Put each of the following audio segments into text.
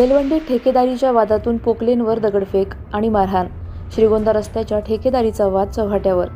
बेलवंडी ठेकेदारीच्या वादातून पोकलेनवर दगडफेक आणि मारहाण. श्रीगोंदा रस्त्याच्या ठेकेदारीचा वाद चव्हाट्यावर.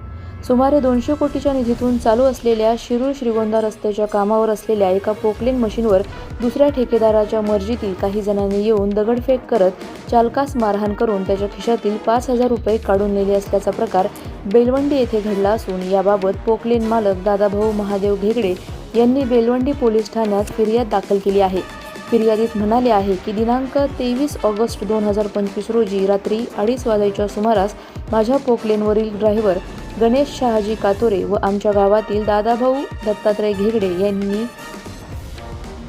सुमारे दोनशे कोटीच्या निधीतून चालू असलेल्या शिरूर श्रीगोंदा रस्त्याच्या कामावर असलेल्या एका पोकलेन मशीनवर दुसऱ्या ठेकेदाराच्या मर्जीतील काही जणांनी येऊन दगडफेक करत चालकास मारहाण करून त्याच्या खिशातील पाच हजार रुपये काढून नेले असल्याचा प्रकार बेलवंडी येथे घडला असून याबाबत पोकलेन मालक दादाभाऊ महादेव घेगडे यांनी बेलवंडी पोलीस ठाण्यात फिर्याद दाखल केली आहे. फिर्यादीत म्हणाले आहे की दिनांक तेवीस ऑगस्ट दोन हजार पंचवीस रोजी रात्री अडीच वाजायच्या सुमारास माझ्या पोकलेनवरील ड्रायव्हर गणेश शहाजी कातोरे व आमच्या गावातील दादाभाऊ दत्तात्रय घेगडे यांनी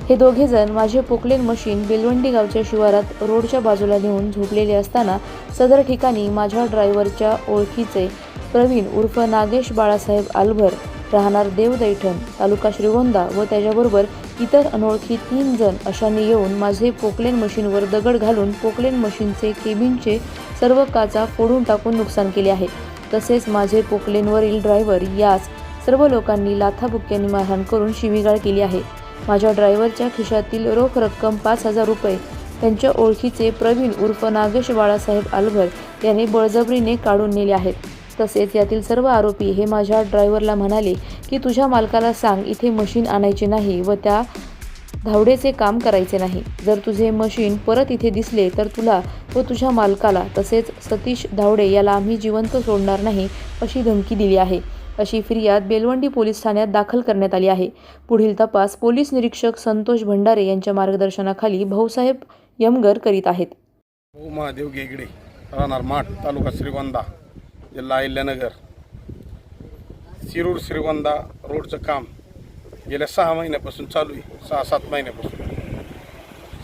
हे दोघेजण माझे पोकलेन मशीन बेलवंडी गावच्या शिवारात रोडच्या बाजूला नेऊन झोपलेले असताना सदर ठिकाणी माझ्या ड्रायव्हरच्या ओळखीचे प्रवीण उर्फ नागेश बाळासाहेब आलभर राहणार देवदैठण तालुका श्रीगोंदा व त्याच्याबरोबर इतर अनोळखी तीन जण अशांनी येऊन माझे पोकलेन मशीनवर दगड घालून पोकलेन मशीनचे केबिनचे सर्व काचा फोडून टाकून नुकसान केले आहे. तसेच माझे पोकलेनवरील ड्रायव्हर यास सर्व लोकांनी लाथाबुक्क्यांनी मारहाण करून शिवीगाळ केली आहे. माझ्या ड्रायव्हरच्या खिशातील रोख रक्कम पाच हजार रुपये. त्यांच्या ओळखीचे प्रवीण उर्फ नागेश बाळासाहेब अलभर याने बळजबरीने काढून नेले आहेत. तसेच यातील सर्व आरोपी हे माझ्या ड्रायव्हरला म्हणाले की तुझ्या मालकाला सांग इथे मशीन आणायचे नाही व त्या धावडेचे काम करायचे नाही. जर तुझे मशीन परत इथे दिसले तर तुला व तुझ्या मालकाला तसेच सतीश धावडे याला आम्ही जिवंत सोडणार नाही अशी धमकी दिली आहे. अशी फिर्याद बेलवंडी पोलीस ठाण्यात दाखल करण्यात आली आहे. पुढील तपास पोलीस निरीक्षक संतोष भंडारे यांच्या मार्गदर्शनाखाली भाऊसाहेब यमगर करीत आहेत. हो, महादेव गेगडे राहणार माठ तालुका श्रीगोंदा. जिल्हा अहिल्यानगर. शिरूर श्रीगोंदा रोडचं काम गेल्या सहा महिन्यापासून चालू आहे. सहा सात महिन्यापासून.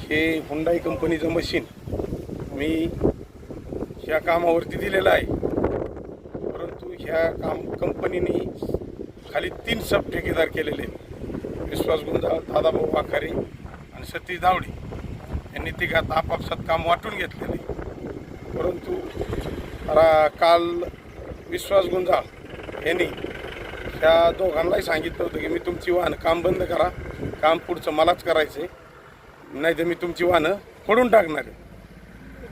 हे हुंडाई कंपनीचं मशीन मी ह्या कामावरती दिलेलं आहे. परंतु ह्या काम कंपनीने खाली तीन सब ठेकेदार केलेले आहेत. विश्वास गुंजाळ दादाभाऊ वाखारे आणि सतीश धावडे. यांनी तिघात आपापसात काम वाटून घेतलेले परंतु रा काल विश्वास गुंजाळ यांनी त्या दोघांनाही सांगितलं होतं की मी तुमची वाहनं काम बंद करा काम पुढचं मलाच करायचं आहे नाही तर मी तुमची वाहनं फोडून टाकणार आहे.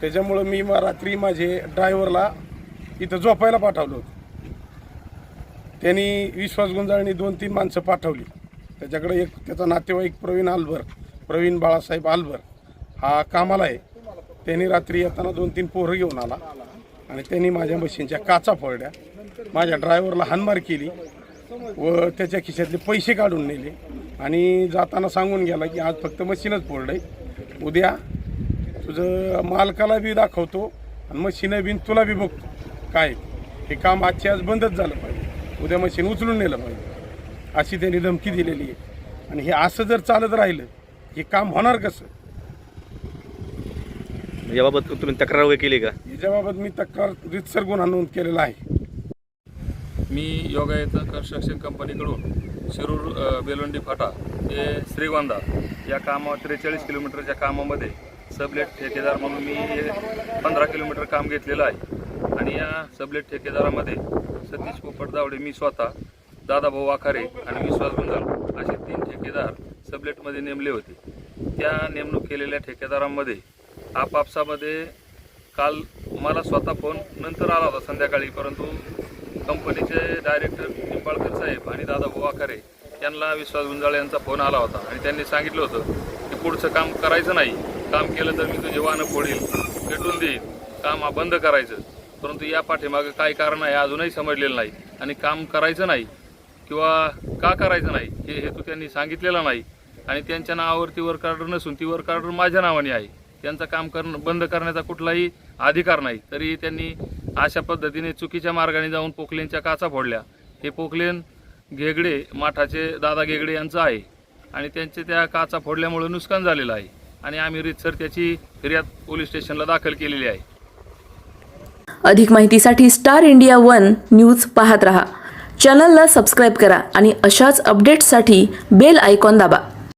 त्याच्यामुळं मी रात्री माझे ड्रायव्हरला इथं झोपायला पाठवलं होतं. त्यांनी विश्वास गुंजाळनी दोन तीन माणसं पाठवली. त्याच्याकडे एक त्याचा नातेवाईक प्रवीण आलभर प्रवीण बाळासाहेब आलभर हा कामाला आहे. त्यांनी रात्री येताना दोन तीन पोरं घेऊन आला. आणि त्यांनी माझ्या मशीनच्या काचा फोडल्या. माझ्या ड्रायव्हरला हानमार केली व त्याच्या खिशातले पैसे काढून नेले. आणि जाताना सांगून गेला की आज फक्त मशीनच फोडलं आहे उद्या तुझं मालकाला बी दाखवतो आणि मशीनं बी तुला बी बघतो. काय? हे काम आजच्या आज बंदच झालं पाहिजे. उद्या मशीन उचलून नेलं पाहिजे. अशी त्यांनी धमकी दिलेली आहे. आणि हे असं जर चालत राहिलं हे काम होणार कसं? याबाबत तुम्ही तक्रार वगैरे केली का? याच्याबाबत मी तक्रार रितसर गुन्हा नोंद केलेला आहे. मी योगायत कन्स्ट्रक्शन कंपनीकडून शिरूर बेलोंडी फाटा हे श्रीगोंदा या कामा त्रेचाळीस किलोमीटरच्या कामामध्ये सबलेट ठेकेदार म्हणून मी हे पंधरा किलोमीटर काम घेतलेलं आहे. आणि या सबलेट ठेकेदारामध्ये सतीश पोपट दावडे मी स्वतः दादाभाऊ वाखारे आणि विश्वास गुंजाळ असे तीन ठेकेदार सबलेटमध्ये नेमले होते. त्या नेमणूक केलेल्या ठेकेदारांमध्ये आपापसामध्ये काल मला स्वतः फोन नंतर आला होता संध्याकाळी परंतु कंपनीचे डायरेक्टर निंबाळकर साहेब आणि दादा बुवाखारे यांना विश्वास गुंजाळे यांचा फोन आला होता. आणि त्यांनी सांगितलं होतं की पुढचं काम करायचं नाही. काम केलं तर मी तुझे वाहनं फोडील पेटून देईल काम हा बंद करायचं. परंतु या पाठीमागं काय कारण आहे अजूनही समजलेलं नाही. आणि काम करायचं नाही किंवा का करायचं नाही हे हेतू त्यांनी सांगितलेला नाही. आणि त्यांच्या नावावरती वर्क ऑर्डर नसून ती वर्क ऑर्डर माझ्या नावाने आहे. त्यांचं काम करणं बंद करण्याचा कुठलाही अधिकार नाही. तरी त्यांनी अशा पद्धतीने चुकीच्या मार्गाने जाऊन पोकलेनच्या काचा फोडल्या. हे पोकलेन घेगडे माठाचे दादा घेगडे यांचं आहे. आणि त्यांचे त्या काचा फोडल्यामुळे नुकसान झालेलं आहे. आणि आम्ही रितसर त्याची फिर्याद पोलीस स्टेशनला दाखल केलेली आहे. अधिक माहितीसाठी स्टार इंडिया वन न्यूज पाहत रहा. चॅनलला सबस्क्राईब करा आणि अशाच अपडेट्ससाठी बेल आयकॉन दाबा.